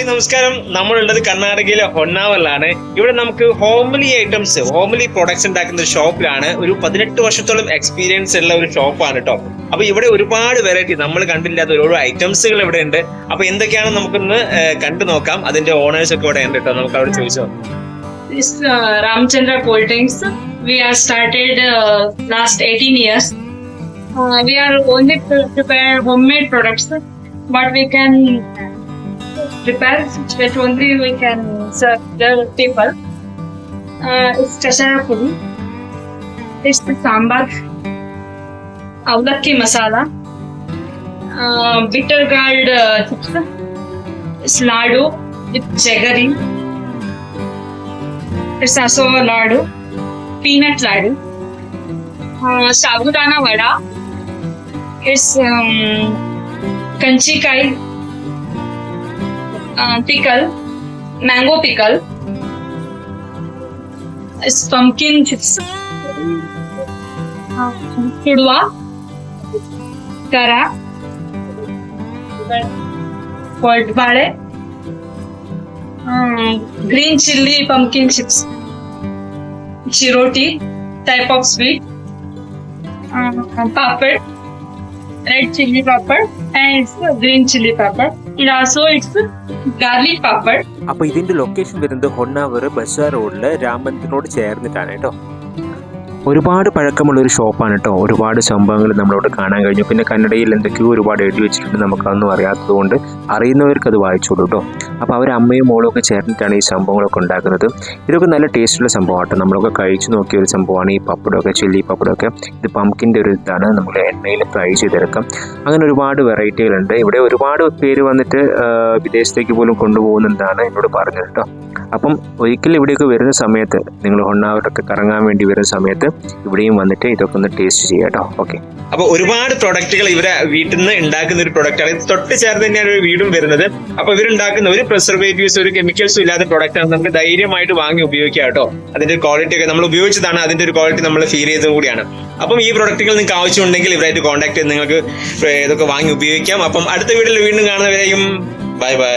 Hi നമസ്കാരം. നമ്മളുള്ളത് കർണാടകയിലെ ഹൊന്നാവറിലാണ്. ഇവിടെ നമുക്ക് ഹോംലി ഐറ്റംസ് ഹോംലി പ്രൊഡക്ട്സ് ഉണ്ടാക്കുന്ന ഒരു ഷോപ്പിലാണ് ഒരു പതിനെട്ട് വർഷത്തോളം എക്സ്പീരിയൻസ് ഉള്ള ഒരു ഷോപ്പാണ് കേട്ടോ അപ്പൊ ഇവിടെ ഒരുപാട് വെറൈറ്റി നമ്മൾ കണ്ടില്ലാത്ത ഒരുപാട് ഐറ്റംസുകൾ ഇവിടെ ഉണ്ട് അപ്പൊ എന്തൊക്കെയാണ് നമുക്കൊന്ന് കണ്ടു നോക്കാം. അതിന്റെ ഓണേഴ്സ് ഒക്കെ ഇവിടെ ഉണ്ട് കേട്ടോ നമുക്ക് അവിടെ ചോദിച്ചോ Ramachandra Ramchandra we are We last started years last 18 years. Uh, we are only pre- prepare homemade products, but we can that only we can serve the people. Uh, it's kashara puri. It's the sambar. Avlakki masala. Uh, bitter gourd uh, chips. It's ladu with jaggery. It's also a ladu, peanut ladu. Uh, sabudana vada. It's um, kanchikai, uh, pickle mango pickle pumpkin chips chivda करा कोटबाड़े green chilli pumpkin chips chiroti type of sweet papad red chili papad, and it's a green chili papad. It also it's garlic papad. അപ്പോൾ ഇതിൻ്റെ location വരുന്നത് ഹൊണ്ണാവർ ബസാർ റോഡിൽ രാമന്തനോട് ചേർന്നിട്ടാണ് കേട്ടോ ഒരുപാട് പഴക്കമുള്ള ഒരു ഷോപ്പാണ് കേട്ടോ. ഒരുപാട് സംഭവങ്ങൾ നമ്മളോട് കാണാൻ കഴിഞ്ഞു. പിന്നെ കന്നഡയിൽ എന്തൊക്കെയോ ഒരുപാട് എഴുതി വെച്ചിട്ടുണ്ട് നമുക്കതൊന്നും അറിയാത്തത് കൊണ്ട് അറിയുന്നവർക്ക് അത് വായിച്ചോളൂ കേട്ടോ അപ്പോൾ അവർ അമ്മയും മോളും ഒക്കെ ചേർന്നിട്ടാണ് ഈ സംഭവങ്ങളൊക്കെ ഉണ്ടാക്കുന്നത്. ഇതൊക്കെ നല്ല ടേസ്റ്റുള്ള സംഭവമാണ് നമ്മളൊക്കെ കഴിച്ചു നോക്കിയ ഒരു സംഭവമാണ് ഈ പപ്പടമൊക്കെ ചില്ലി പപ്പടമൊക്കെ. ഇത് പംകിന്റെ ഒരു ഇതാണ്. നമ്മൾ എണ്ണയിൽ ഫ്രൈ ചെയ്തെടുക്കാം. അങ്ങനെ ഒരുപാട് വെറൈറ്റികളുണ്ട് ഇവിടെ ഒരുപാട് പേര് വന്നിട്ട് വിദേശത്തേക്ക് പോലും കൊണ്ടുപോകുന്നതാണ് എന്നോട് പറഞ്ഞത് കേട്ടോ അപ്പം ഒരിക്കലും ഇവിടെയൊക്കെ വരുന്ന സമയത്ത് നിങ്ങൾ ഹൊണ്ണാവട്ടൊക്കെ കറങ്ങാൻ വേണ്ടി വരുന്ന സമയത്ത് ഇവിടെയും വന്നിട്ട് ഇതൊക്കെ ഒന്ന് ടേസ്റ്റ് ചെയ്യാം കേട്ടോ. ഓക്കെ അപ്പൊ ഒരുപാട് പ്രൊഡക്റ്റുകൾ ഇവരെ വീട്ടിൽ നിന്ന് ഉണ്ടാക്കുന്ന ഒരു പ്രൊഡക്റ്റ് ആണ്. ഇത് തൊട്ട് ചേർന്ന് തന്നെയാണ് ഒരു വീടും വരുന്നത്. അപ്പൊ ഇവരുണ്ടാക്കുന്ന ഒരു പ്രിസർവേറ്റീവ്സ് ഒരു കെമിക്കൽസും ഇല്ലാത്ത പ്രൊഡക്റ്റ് ആണ് നമുക്ക് ധൈര്യമായിട്ട് വാങ്ങി ഉപയോഗിക്കാം കേട്ടോ. അതിന്റെ ക്വാളിറ്റി ഒക്കെ നമ്മൾ ഉപയോഗിച്ചതാണ്. അതിന്റെ ഒരു ക്വാളിറ്റി നമ്മൾ ഫീൽ ചെയ്തത് കൂടിയാണ്. അപ്പം ഈ പ്രൊഡക്റ്റുകൾ നിങ്ങൾക്ക് ആവശ്യമുണ്ടെങ്കിൽ ഇവരായിട്ട് കോൺടാക്ട് ചെയ്ത് നിങ്ങൾക്ക് ഇതൊക്കെ വാങ്ങി ഉപയോഗിക്കാം. അപ്പം അടുത്ത വീഡിയോയിൽ വീണ്ടും കാണുന്നവരെയും ബൈ ബൈ